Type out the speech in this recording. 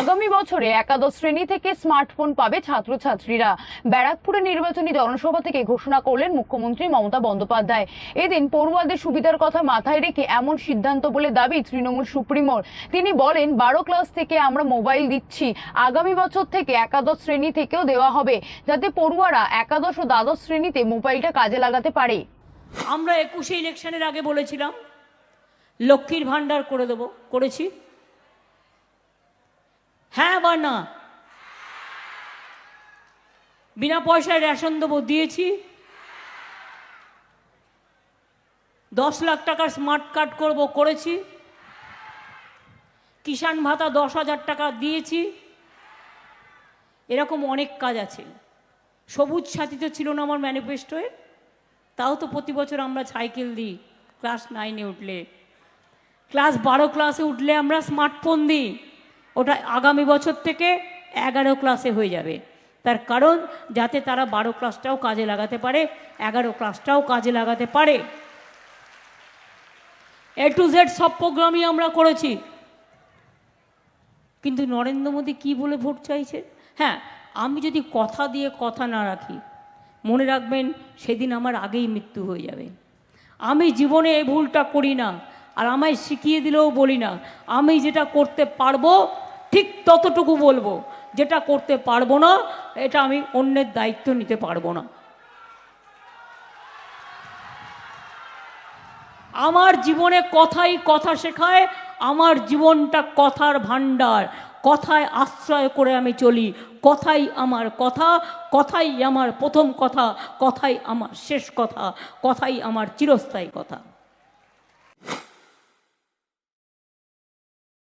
আগামী বছরে একাদশ শ্রেণি থেকে স্মার্টফোন পাবে ছাত্রছাত্রীরা। ব্যারাকপুরে নির্বাচনী জনসভা থেকে ঘোষণা করলেন মুখ্যমন্ত্রী মমতা বন্দ্যোপাধ্যায়। এদিন পড়ুয়াদের সুবিধার কথা মাথায় রেখে এমন সিদ্ধান্ত বলে দাবি তৃণমূল সুপ্রিমোর তিনি বলেন, বারো ক্লাস থেকে আমরা মোবাইল দিচ্ছি। আগামী বছর থেকে একাদশ শ্রেণি থেকেও দেওয়া হবে, যাতে পড়ুয়ারা একাদশ ও দ্বাদশ শ্রেণীতে মোবাইলটা কাজে লাগাতে পারে। আমরা একুশে ইলেকশনের আগে বলেছিলাম, লক্ষ্মীর ভাণ্ডার করে দেবো, করেছি। হ্যাঁ বা না? বিনা পয়সায় রেশন দেবো, দিয়েছি। দশ লাখ টাকার স্মার্ট কার্ড করব, করেছি। কিষাণ ভাতা দশ হাজার টাকা দিয়েছি। এরকম অনেক কাজ আছে। সবুজ সাথী তো ছিল না আমার ম্যানিফেস্টোয় তাও তো প্রতি বছর আমরা সাইকেল দিই ক্লাস নাইনে উঠলে। ক্লাস বারো ক্লাসে উঠলে আমরা স্মার্টফোন দিই। ওটা আগামী বছর থেকে এগারো ক্লাসে হয়ে যাবে। তার কারণ, যাতে তারা বারো ক্লাসটাও কাজে লাগাতে পারে, এগারো ক্লাসটাও কাজে লাগাতে পারে। এ টু জেড সব প্রোগ্রামই আমরা করেছি। কিন্তু নরেন্দ্র মোদী কী বলে ভোট চাইছে? হ্যাঁ আমি যদি কথা দিয়ে কথা না রাখি, মনে রাখবেন সেদিন আমার আগেই মৃত্যু হয়ে যাবে। আমি জীবনে এই ভুলটা করি না, আর আমায় শিখিয়ে দিলেও বলি না, আমি যেটা করতে পারব ঠিক ততটুকু বলব, যেটা করতে পারব না, এটা আমি অন্যের দায়িত্ব নিতে পারব না। আমার জীবনে কথাই কথা শেখায়, আমার জীবনটা কথার ভাণ্ডার, কথায় আশ্রয় করে আমি চলি, কথাই আমার কথা, কথাই আমার প্রথম কথা, কথাই আমার শেষ কথা, কথাই আমার চিরস্থায়ী কথা।